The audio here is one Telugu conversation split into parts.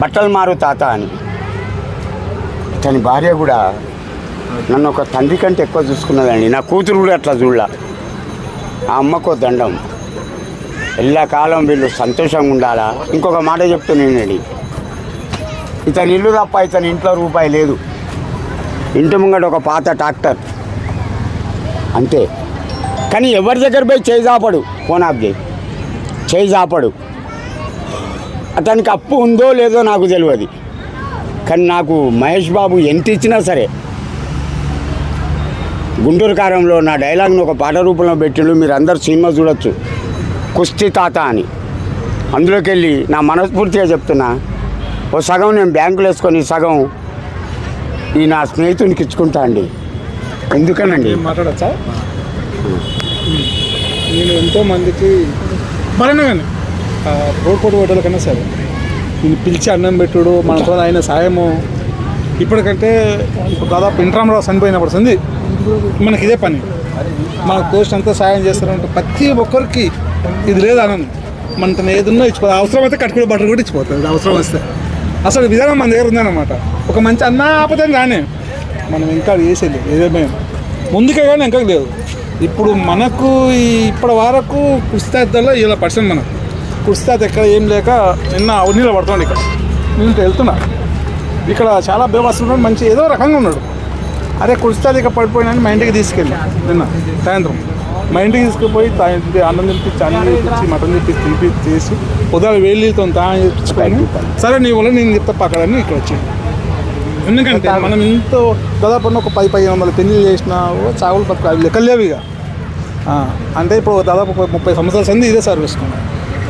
బట్టలు మారు తాత అని. తన భార్య కూడా నన్ను ఒక తండ్రి కంటే ఎక్కువ చూసుకున్నదండి. నా కూతురు కూడా అట్లా చూడాల. ఆ అమ్మకో దండం. ఎల్లకాలం వీళ్ళు సంతోషంగా ఉండాలా? ఇంకొక మాట చెప్తున్నానండి ఇతని ఇల్లు తప్ప ఇతని ఇంట్లో రూపాయి లేదు. ఇంటి ముంగట ఒక పాత ట్రాక్టర్. అంతే. కానీ ఎవరి దగ్గర పోయి చేయి చాపడు? ఫోన్ ఆఫ్ చేయి. చేయి చాపడు. అతనికి అప్పు ఉందో లేదో నాకు తెలియదు కానీ నాకు మహేష్ బాబు ఎంత ఇచ్చినా సరే గుంటూరు కారంలో నా డైలాగ్ను ఒక పాట రూపంలో పెట్టిండు మీరు అందరు సినిమా చూడొచ్చు. కుస్తీ తాత అని. అందులోకి వెళ్ళి నా మనస్ఫూర్తిగా చెప్తున్నా ఓ సగం నేను బ్యాంకులో వేసుకొని సగం ఈ నా స్నేహితునికి ఇచ్చుకుంటా అండి. ఎందుకనండి? మాట్లాడచ్చా? నేను ఎంతో మందికి రోడ్ పోటీ హోటల్ సరే నేను పిలిచి అన్నం పెట్టుడు మనతో ఆయన సాయము. ఇప్పటికంటే ఇప్పుడు దాదాపు ఇంట్రామరావు చనిపోయినప్పుడు సంది మనకి ఇదే పని. మనకు అంతా సాయం చేస్తారంటే ప్రతి ఒక్కరికి ఇది లేదు అనండి మన తను ఏదన్నా ఇచ్చిపోతుంది అవసరం అయితే కట్టుకుని బట్టలు కూడా ఇచ్చిపోతుంది అవసరం వస్తే. అసలు విధానం మన దగ్గర ఉందన్నమాట. ఒక మంచి అన్న ఆపతే రానే. మనం ఇంకా చేసేది ఏదేమే ముందుకే కానీ ఇంకా లేదు. ఇప్పుడు మనకు ఈ ఇప్పటి వరకు కుస్తాద్దాలో ఇలా పర్సెంట్ మనకు. కుస్తాద్ ఎక్కడ ఏం లేక నిన్న నీళ్ళు పడుతున్నాడు ఇక్కడ. ఇటు వెళ్తున్నా. ఇక్కడ చాలా బేవాసులు ఉన్నాడు మంచి ఏదో రకంగా ఉన్నాడు. అరే కుస్తాద్ ఇక పడిపోయినా మా ఇంటికి తీసుకెళ్ళి నిన్న సాయంత్రం. మా ఇంటికి తీసుకుపోయి అన్నం తినిపించి అన్నం తినిపించి మటన్ తినిపించి తినిపించి చేసి ఉదయం వేలితో తాను చేయించుకొని సరే నీ వల్ల నేను చెప్తా పక్కడని ఇక్కడ వచ్చింది ఎందుకంటే మనం ఎంతో దాదాపు ఒక పది పదిహేను వందల పెళ్ళి చేసిన చావులు బతుకు అవి లెక్కలేవు ఇక. అంటే ఇప్పుడు దాదాపు ఒక ముప్పై సంవత్సరాల సంది ఇదే సర్వీస్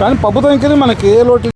కానీ ప్రభుత్వం ప్రభుత్వానికి మనకి ఏ లోటు